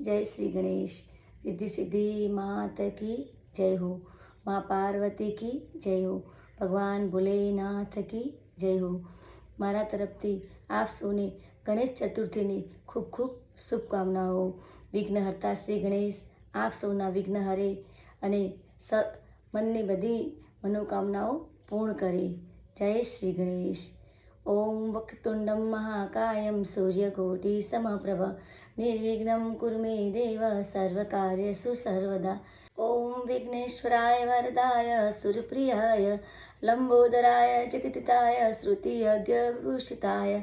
જય શ્રી ગણેશ. સિદ્ધિ સિદ્ધિ માત કી જય હો. મા પાર્વતી કી જય હો. ભગવાન ભોલેનાથ કી જય હો. મારા તરફથી આપ સૌને ગણેશ ચતુર્થીની ખૂબ ખૂબ શુભકામનાઓ. વિઘ્નહર્તા શ્રી ગણેશ, આપ સૌના વિઘ્ન હરે અને સ મનની બધી મનોકામનાઓ પૂર્ણ કરે. જય શ્રી ગણેશ. ઓમ વક્તુંડમ મહાકાયમ સૂર્યકોટી સમપ્રભ નિર્વિઘ્ન કુર્મે દેવ સર્વકાર્યસુ સર્વદા ઓમ વિઘ્નેશ્વરાય વરદાય સુરપ્રિયાય લંબોદરાય જગતિતાય શ્રુતિયજ્ઞભૂષિતાય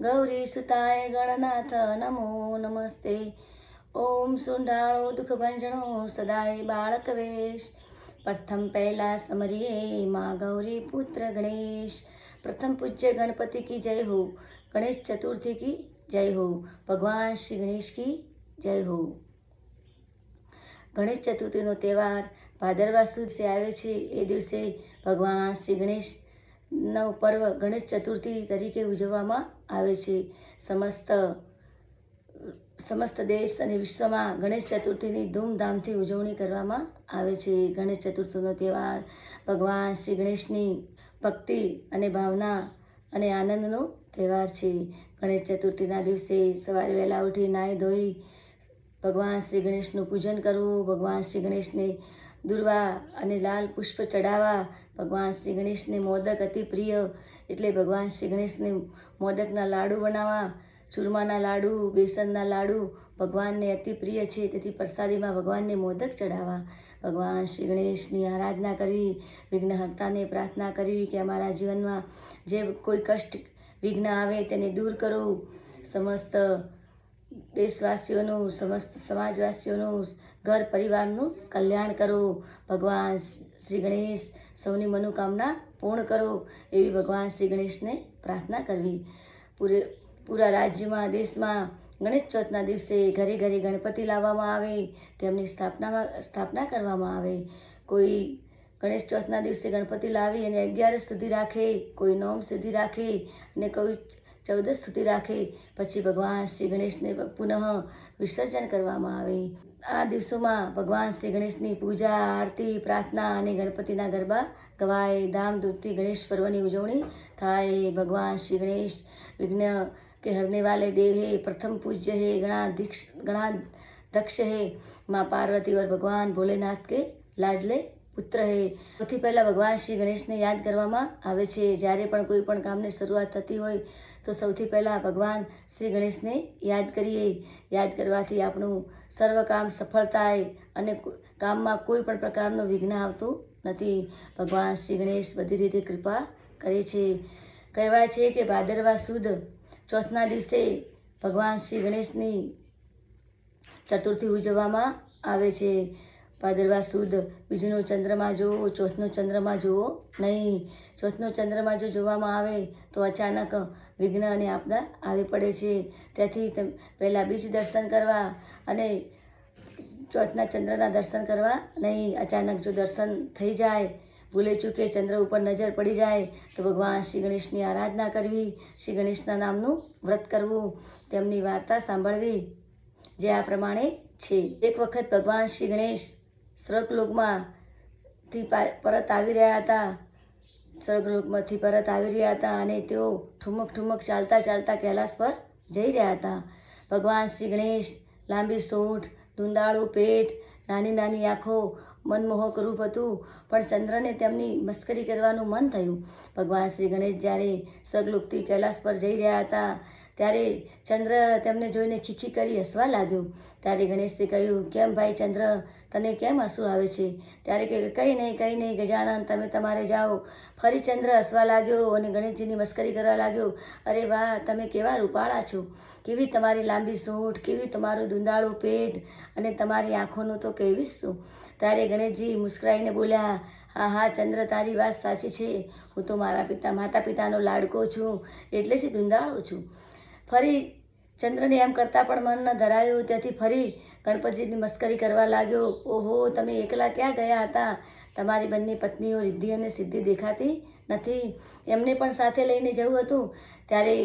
ગૌરીસુતાય ગણનાથ નમો નમસ્તે ઓમ સુંડાળો દુઃખભંજણો સદાય બાળક વેશ પ્રથમ પહેલા સમરીએ મા ગૌરી પુત્ર ગણેશ પ્રથમ પૂજ્ય ગણપતિ કી જય હો ગણેશ ચતુર્થી કી જય હો. ભગવાન શ્રી ગણેશ કી જય હો. ગણેશ ચતુર્થીનો તહેવાર ભાદરવા સુદ સે આવે છે. એ દિવસે ભગવાન શ્રી ગણેશનો પર્વ ગણેશ ચતુર્થી તરીકે ઉજવવામાં આવે છે. સમસ્ત સમસ્ત દેશ અને વિશ્વમાં ગણેશ ચતુર્થીની ધૂમધામથી ઉજવણી કરવામાં આવે છે. ગણેશ ચતુર્થીનો તહેવાર ભગવાન શ્રી ગણેશની ભક્તિ અને ભાવના અને આનંદનો તહેવાર છે. ગણેશ ચતુર્થીના દિવસે સવારે વહેલા ઉઠી નાહી ધોઈ ભગવાન શ્રી ગણેશનું પૂજન કરવું, ભગવાન શ્રી ગણેશને દુર્વા અને લાલ પુષ્પ ચડાવવા ભગવાન શ્રી ગણેશને મોદક અતિ પ્રિય એટલે ભગવાન શ્રી ગણેશને મોદકના લાડુ બનાવવા ચૂરમાના લાડુ, બેસનના લાડુ ભગવાનને અતિ પ્રિય છે. તેથી પ્રસાદીમાં ભગવાનને મોદક ચડાવવા ભગવાન શ્રી ગણેશની આરાધના કરવી, વિઘ્નહર્તાને પ્રાર્થના કરવી કે અમારા જીવનમાં જે કોઈ કષ્ટ, વિઘ્ન આવે તેને દૂર કરો. સમસ્ત દેશવાસીઓનું, સમસ્ત સમાજવાસીઓનું, ઘર પરિવારનું કલ્યાણ કરો. ભગવાન શ્રી ગણેશ સૌની મનોકામના પૂર્ણ કરો. એવી ભગવાન શ્રી ગણેશને પ્રાર્થના કરવી. પૂરે પૂરા રાજ્યમાં, દેશમાં ગણેશ ચોથના દિવસે ઘરે ઘરે ગણપતિ લાવવામાં આવે, તેમની સ્થાપનામાં, સ્થાપના કરવામાં આવે. કોઈ ગણેશ ચોથના દિવસે ગણપતિ લાવી અને અગિયારસ સુધી રાખે, કોઈ નોમ સુધી રાખે અને કોઈ ચૌદસ સુધી રાખે, પછી ભગવાન શ્રી ગણેશને પુનઃ વિસર્જન કરવામાં આવે. આ દિવસોમાં ભગવાન શ્રી ગણેશની પૂજા, આરતી, પ્રાર્થના અને ગણપતિના ગરબા ગવાય. ધામધૂમથી ગણેશ પર્વની ઉજવણી થાય. ભગવાન શ્રી ગણેશ વિઘ્ન કે હરને વાલે દેવ હે પ્રથમ પૂજ્ય હે ગણાધીક્ષ ગણાધક્ષ હે માँ पार्वती और भगवान भोलेनाथ के લાડલે પુત્ર હે સૌથી પહેલાં ભગવાન શ્રી ગણેશને યાદ કરવામાં આવે છે જ્યારે પણ કોઈ પણ કામની શરૂઆત થતી હોય તો સૌથી પહેલાં ભગવાન શ્રી ગણેશને યાદ કરીએ યાદ કરવાથી આપણું સર્વ કામ સફળ થાય અને કામમાં કોઈ પણ પ્રકારનું વિઘ્ન આવતું નથી ભગવાન શ્રી ગણેશ બધી રીતે કૃપા કરે છે કહેવાય છે કે ભાદરવા સુદ ચોથના દિવસે ભગવાન શ્રી ગણેશની ચતુર્થી ઉજવવામાં આવે છે. ભાદરવા સુદ બીજનો ચંદ્રમાં જુઓ, ચોથનો ચંદ્રમાં જુઓ. નહીં, ચોથનો ચંદ્રમાં જો જોવામાં આવે તો અચાનક વિઘ્ન અને આપદા આવી પડે છે. તમ પહેલાં બીજ દર્શન કરવા અને ચોથના ચંદ્રના દર્શન કરવા નહીં, અચાનક જો દર્શન થઈ જાય ભૂલે ચૂકે ચંદ્ર ઉપર નજર પડી જાય તો ભગવાન શ્રી ગણેશની આરાધના કરવી, શ્રી ગણેશના નામનું વ્રત કરવું, તેમની વાર્તા સાંભળવી જે આ પ્રમાણે છે. એક વખત ભગવાન શ્રી ગણેશ સ્વર્ગલોકમાંથી પરત આવી રહ્યા હતા. સ્વર્ગલોકમાંથી પરત આવી રહ્યા હતા અને તેઓ ઠુમક ઠુમક ચાલતા ચાલતા કૈલાસ પર જઈ રહ્યા હતા. ભગવાન શ્રી ગણેશ લાંબી સોંઠ ધૂંદાળું પેટ, નાની નાની આંખો મનમોહક રૂપ હતું. પણ ચંદ્રને તેમની મસ્કરી કરવાનું મન થયું. ભગવાન શ્રી ગણેશ જ્યારે સ્વર્ગલોકથી કૈલાસ પર જઈ રહ્યા હતા, ત્યારે ચંદ્ર તેમને જોઈને ખીખી કરી હસવા લાગ્યો. ત્યારે ગણેશે કહ્યું, કેમ ભાઈ ચંદ્ર? તને કેમ હસવું આવે છે? ત્યારે કે કંઈ નહીં કંઈ નહીં, ગજાનંદ, તમે તમારે જાઓ. ફરી ચંદ્ર હસવા લાગ્યો અને ગણેશજીની મસ્કરી કરવા લાગ્યો. અરે વાહ, તમે કેવા રૂપાળા છો? કેવી તમારી લાંબી સૂંઠ, કેવી તમારું દુંદાળું પેટ અને તમારી આંખોનું તો કહેવીશ શું ત્યારે ગણેશજી મુસ્કરાઈને બોલ્યા, હા હા, ચંદ્ર, તારી વાત સાચી છે. હું તો મારા પિતા માતા પિતાનો લાડકો છું, એટલે જ દુંદાળો છું. ફરી ચંદ્રને એમ કરતાં પણ મન ન ધરાયું. ત્યાંથી ફરી ગણપતિજીની મસ્કરી કરવા લાગ્યો. ઓહો, તમે એકલા ક્યાં ગયા હતા? તમારી બંને પત્નીઓ રિદ્ધિ અને સિદ્ધિ દેખાતી નથી. એમને પણ સાથે લઈને જવું હતું. ત્યારે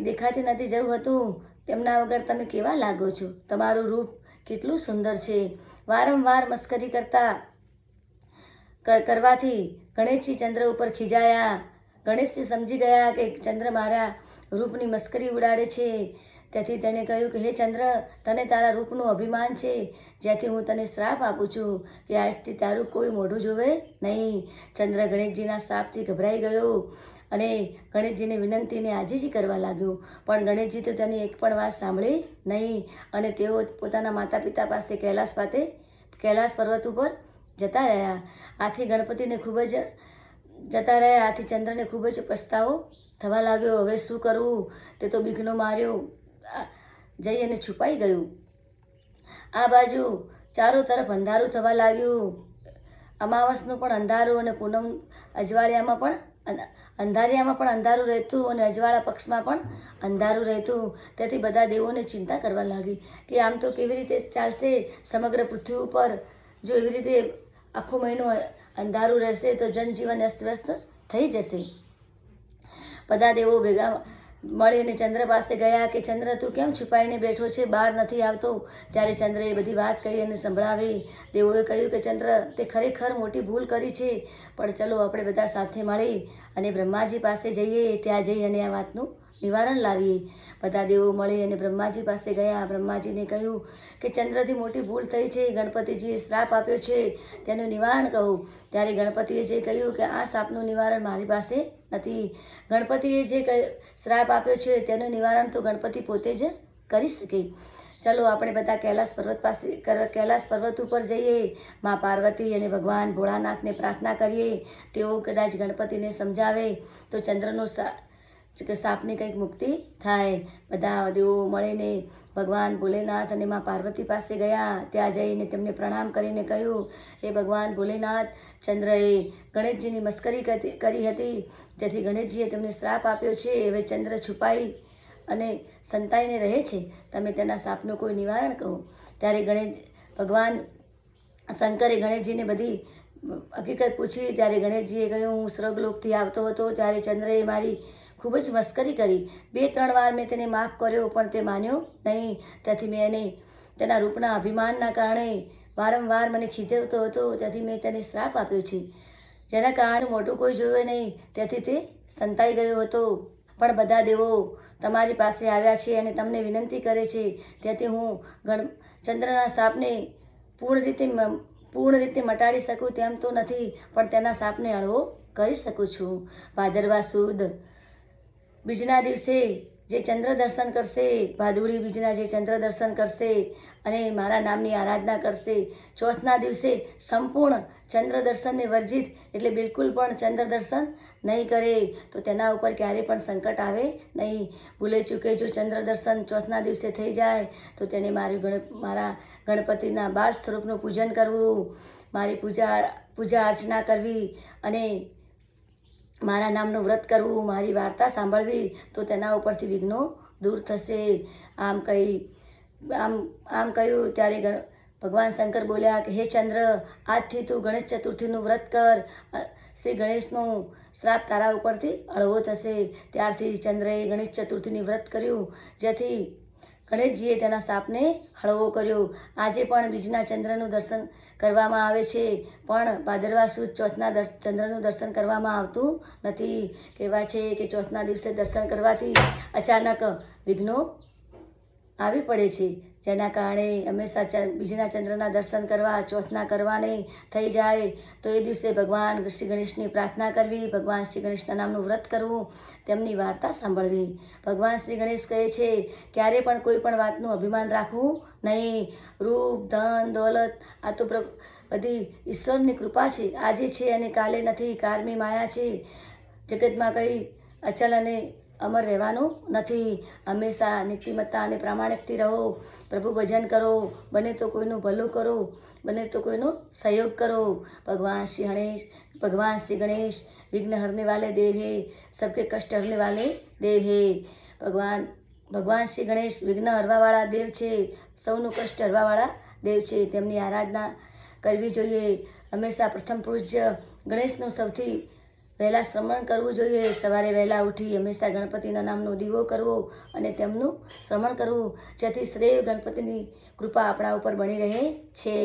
દેખાતી નથી જવું હતું. તેમના વગર તમે કેવા લાગો છો? તમારું રૂપ કેટલું સુંદર છે. વારંવાર મસ્કરી કરતા કરવાથી ગણેશજી ચંદ્ર ઉપર ખીજાયા. ગણેશજી સમજી ગયા કે ચંદ્ર મારા રૂપની મસ્કરી ઉડાડે છે. તેથી તેણે કહ્યું કે, હે ચંદ્ર, તને તારા રૂપનું અભિમાન છે. જ્યાંથી હું તને શ્રાપ આપું છું કે આજથી તારું કોઈ મોઢું જોવે નહીં. ચંદ્ર ગણેશજીના શ્રાપથી ગભરાઈ ગયો અને ગણેશજીને વિનંતીને આજે જ કરવા લાગ્યો. પણ ગણેશજી તો તેની એક પણ વાત સાંભળી નહીં અને તેઓ પોતાના માતા પિતા પાસે કૈલાસ પાસે, કૈલાસ પર્વત ઉપર જતા રહ્યા. આથી ગણપતિને ખૂબ જ, જતા રહ્યા. આથી ચંદ્રને ખૂબ જ પછતાવો થવા લાગ્યો. હવે શું કરવું તે તો બીઘનો માર્યો. જઈ અને છુપાઈ ગયું. આ બાજુ ચારો તરફ અંધારું થવા લાગ્યું. અમાવસનું પણ અંધારું અને પૂનમ અજવાળિયામાં પણ અંધારિયામાં પણ અંધારું રહેતું અને અજવાળા પક્ષમાં પણ અંધારું રહેતું. તેથી બધા દેવોને ચિંતા કરવા લાગી કે આમ તો કેવી રીતે ચાલશે સમગ્ર પૃથ્વી ઉપર? જો એવી રીતે આખો મહિનો અંધારું રહેશે તો જનજીવન અસ્તવ્યસ્ત થઈ જશે. બધા દેવો ભેગા મળીને ચંદ્ર પાસે ગયા કે ચંદ્ર તું કેમ છુપાઈને બેઠો છે? બહાર નથી આવતો. ત્યારે ચંદ્રએ બધી વાત કહી અને સંભળાવી. દેવોએ કહ્યું કે, ચંદ્ર, તે ખરેખર મોટી ભૂલ કરી છે. પણ ચલો, આપણે બધા સાથે મળી અને બ્રહ્માજી પાસે જઈએ, ત્યાં જઈ અને આ વાતનું નિવારણ લાવીએ. બધા દેવો મળી અને બ્રહ્માજી પાસે ગયા. બ્રહ્માજીને કહ્યું કે ચંદ્રથી મોટી ભૂલ થઈ છે. ગણપતિજીએ શ્રાપ આપ્યો છે. તેનું નિવારણ કહું. ત્યારે ગણપતિએ જે કહ્યું કે આ શ્રાપનું નિવારણ મારી પાસે નથી. ગણપતિએ જે શ્રાપ આપ્યો છે તેનું નિવારણ તો ગણપતિ પોતે જ કરી શકે. ચલો આપણે બધા કૈલાસ પર્વત પાસે કૈલાસ પર્વત ઉપર જઈએ. મા પાર્વતી અને ભગવાન ભોળાનાથને પ્રાર્થના કરીએ. તેઓ કદાચ ગણપતિને સમજાવે તો ચંદ્રનો કે સાપની કંઈક મુક્તિ થાય. બધા દેવો મળીને ભગવાન ભોલેનાથ અને મા પાર્વતી પાસે ગયા. ત્યાં જઈને તેમને પ્રણામ કરીને કહ્યું, હે ભગવાન ભોલેનાથ, ચંદ્રએ ગણેશજીની મસ્કરી કરી હતી. જેથી ગણેશજીએ તેમને શ્રાપ આપ્યો છે. હવે ચંદ્ર છુપાઈ અને સંતાઈને રહે છે. તમે તેના સાપનું કોઈ નિવારણ કહો. ત્યારે ગણેશ, ભગવાન શંકરે ગણેશજીને બધી હકીકત પૂછી ત્યારે ગણેશજીએ કહ્યું, હું સ્વર્ગલોકથી આવતો હતો. ત્યારે ચંદ્રએ મારી ખૂબ જ મસ્કરી કરી. બે, ત્રણ વાર મેં તેને માફ કર્યો, પણ તે માન્યો નહીં. ત્યાંથી મેં એને તેના રૂપના અભિમાનના કારણે વારંવાર મને ખીજવતો હતો. ત્યાંથી મેં તેને શ્રાપ આપ્યો છે. જેના કારણે મોટું કોઈ જોયું નહીં. તેથી તે સંતાઈ ગયો હતો. પણ બધા દેવો તમારી પાસે આવ્યા છે અને તમને વિનંતી કરે છે. તેથી હું ગણ, ચંદ્રના સાપને પૂર્ણ રીતે પૂર્ણ રીતે મટાડી શકું તેમ તો નથી, પણ તેના સાપને હળવો કરી શકું છું. ભાદરવા સુદ બીજના દિવસે જે ચંદ્ર દર્શન કરશે, ભાદુડી બીજના જે ચંદ્ર દર્શન કરશે અને મારા નામની આરાધના કરશે, ચોથના દિવસે સંપૂર્ણ ચંદ્ર દર્શનને વર્જિત એટલે બિલકુલ પણ ચંદ્ર દર્શન નહીં કરે, તો તેના ઉપર ક્યારેય પણ સંકટ આવે નહીં. ભૂલે ચૂકે જો ચંદ્ર દર્શન ચોથના દિવસે થઈ જાય, તો તેને મારી ગણ, મારા ગણપતિના બાળ સ્વરૂપનું પૂજન કરવું, મારી પૂજા પૂજા અર્ચના કરવી અને મારા નામનું વ્રત કરવું, મારી વાર્તા સાંભળવી, તો તેના ઉપરથી વિઘ્નો દૂર થશે. આમ કહી, આમ આમ કહ્યું ત્યારે ભગવાન શંકર બોલ્યા કે, હે ચંદ્ર, આજથી તું ગણેશ ચતુર્થીનું વ્રત કર. શ્રી ગણેશનું શ્રાપ તારા ઉપરથી હળવો થશે. ત્યારથી ચંદ્રએ ગણેશ ચતુર્થીની વ્રત કર્યું, જેથી ગણેશજીએ તેના સાપને હળવો કર્યો. આજે પણ બીજના ચંદ્રનું દર્શન કરવામાં આવે છે, પણ ભાદરવા સુદ ચોથના ચંદ્રનું દર્શન કરવામાં આવતું નથી. કહેવાય છે કે ચોથના દિવસે દર્શન કરવાથી અચાનક વિઘ્નો આવી પડે છે. જેના કારણે હંમેશા બીજના ચંદ્રના દર્શન કરવા, ચોથના કરવા નહીં થઈ જાય. તો એ દિવસે ભગવાન શ્રી ગણેશની પ્રાર્થના કરવી, ભગવાન શ્રી ગણેશના નામનું વ્રત કરવું, તેમની વાર્તા સાંભળવી. ભગવાન શ્રી ગણેશ કહે છે, ક્યારે પણ કોઈ પણ વાતનું અભિમાન રાખવું નહીં. રૂપ, ધન, દોલત, આ તો બધી ઈશ્વરની કૃપા છે. આજે છે અને કાલે નથી. કારમી માયા છે. જગતમાં કંઈ અચલ અને અમર રહેવાનું નથી હંમેશા નીતિમત્તા અને પ્રામાણિકથી રહો પ્રભુ ભજન કરો બને તો કોઈનું ભલું કરો બને તો કોઈનો સહયોગ કરો ભગવાન શ્રી ગણેશ ભગવાન શ્રી ગણેશ विघ्न हरने वाले देव है सबके कष्ट हरने वाले देव है ભગવાન ભગવાન શ્રી ગણેશ વિઘ્ન હરવાવાળા દેવ છે સૌનું કષ્ટ હરવાવાળા દેવ છે તેમની આરાધના કરવી જોઈએ હંમેશા પ્રથમ પૂજ્ય ગણેશનું સૌથી વહેલા શ્રમણ કરવું જોઈએ. સવારે વહેલા ઉઠી હંમેશા ગણપતિના નામનો દીવો કરવો અને તેમનું શ્રમણ કરવું, જેથી શ્રેય ગણપતિની કૃપા આપણા ઉપર બની રહે છે.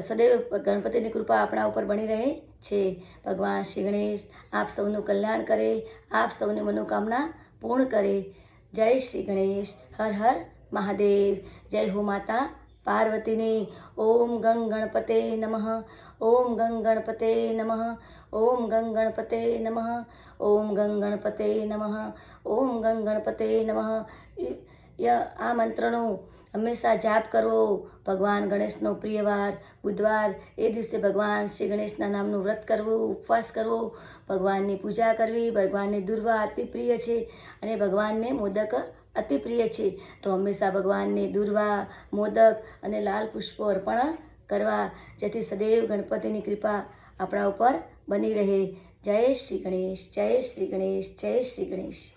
સદૈવ ગણપતિની કૃપા આપણા ઉપર બની રહે છે. ભગવાન શ્રી ગણેશ આપ સૌનું કલ્યાણ કરે, આપ સૌની મનોકામના પૂર્ણ કરે. જય શ્રી ગણેશ. હર હર મહાદેવ. જય હો માતા પાર્વતીની ઓમ ગંગ ગણપતે નમઃ, ઓમ ગંગ ગણપતે નમઃ, ઓમ ગંગ ગણપતે નમઃ, ઓમ ગંગ ગણપતે નમઃ, ઓમ ગંગ ગણપતે નમઃ. આ મંત્રનો હંમેશા જાપ કરવો. ભગવાન ગણેશનો પ્રિયવાર બુધવાર, એ દિવસે ભગવાન શ્રી ગણેશના નામનું વ્રત કરવું, ઉપવાસ કરવો. ભગવાનની પૂજા કરવી, ભગવાનને દુર્વા અતિ પ્રિય છે અને ભગવાનને મોદક અતિ પ્રિય છે. તો હંમેશા ભગવાનને દુર્વા, મોદક અને લાલ પુષ્પો અર્પણ કરવા, જેથી સદૈવ ગણપતિની કૃપા આપણા ઉપર બની રહે. જય શ્રી ગણેશ, જય શ્રી ગણેશ, જય શ્રી ગણેશ.